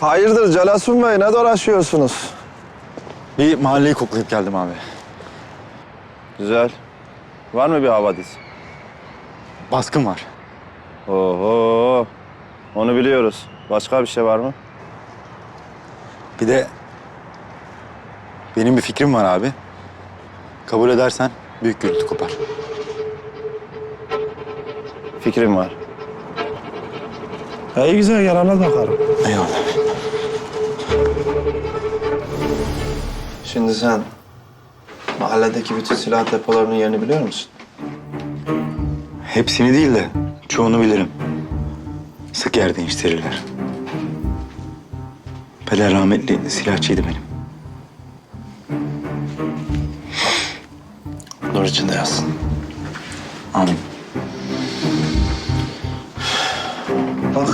Hayırdır Celasun Bey ne dolaşıyorsunuz? Bir mahalleyi koklayıp geldim abi. Güzel. Var mı bir havadis? Baskın var. Oho. Onu biliyoruz. Başka bir şey var mı? Bir de benim bir fikrim var abi. Kabul edersen büyük gürültü kopar. Fikrim var. İyi güzel gel anlat bakalım. Eyvallah. Şimdi sen mahalledeki bütün silah depolarının yerini biliyor musun? Hepsini değil de çoğunu bilirim. Sık yer değiştirirler. Peder rahmetli silahçıydı benim. Nur içinde yazsın. Amin. Bak.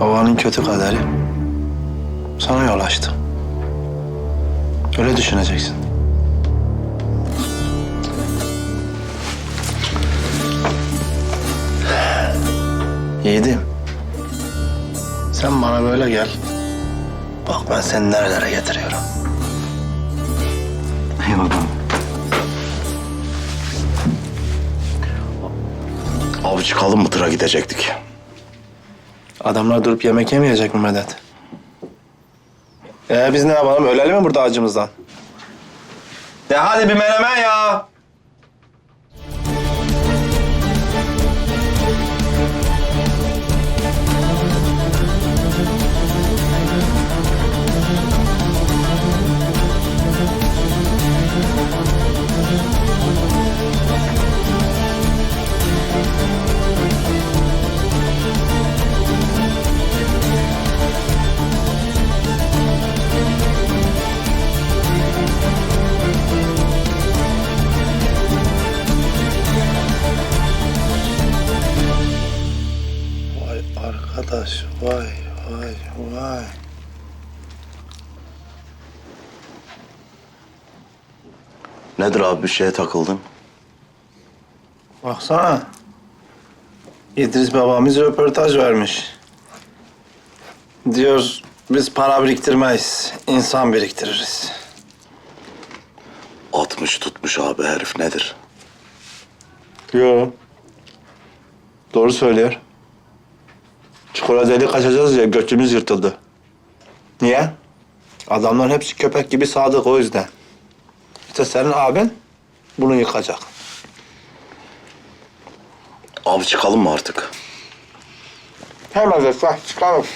Babanın kötü kaderi sana yol açtı. Öyle düşüneceksin. Yiğidim. Sen bana böyle gel. Bak ben seni nerelere getiriyorum. Eyvallah. Abi çıkalım mı tıra gidecektik. Adamlar durup yemek yemeyecek mi Medet? Ee biz ne yapalım? Ölelim mi burada acımızdan? De hadi bir menemen ya. Arkadaş, vay vay vay. Nedir abi bir şeye takıldın? Baksana. İdris babamız röportaj vermiş. Diyor biz para biriktirmeyiz, insan biriktiririz. 60 tutmuş abi herif nedir? Yo. Doğru söylüyor. Çukura delik açacağız ya götümüz yırtıldı. Niye? Adamlar hepsi köpek gibi sadık o yüzden. İşte senin abin bunu yıkacak. Abi çıkalım mı artık? Hemen de çıkalım.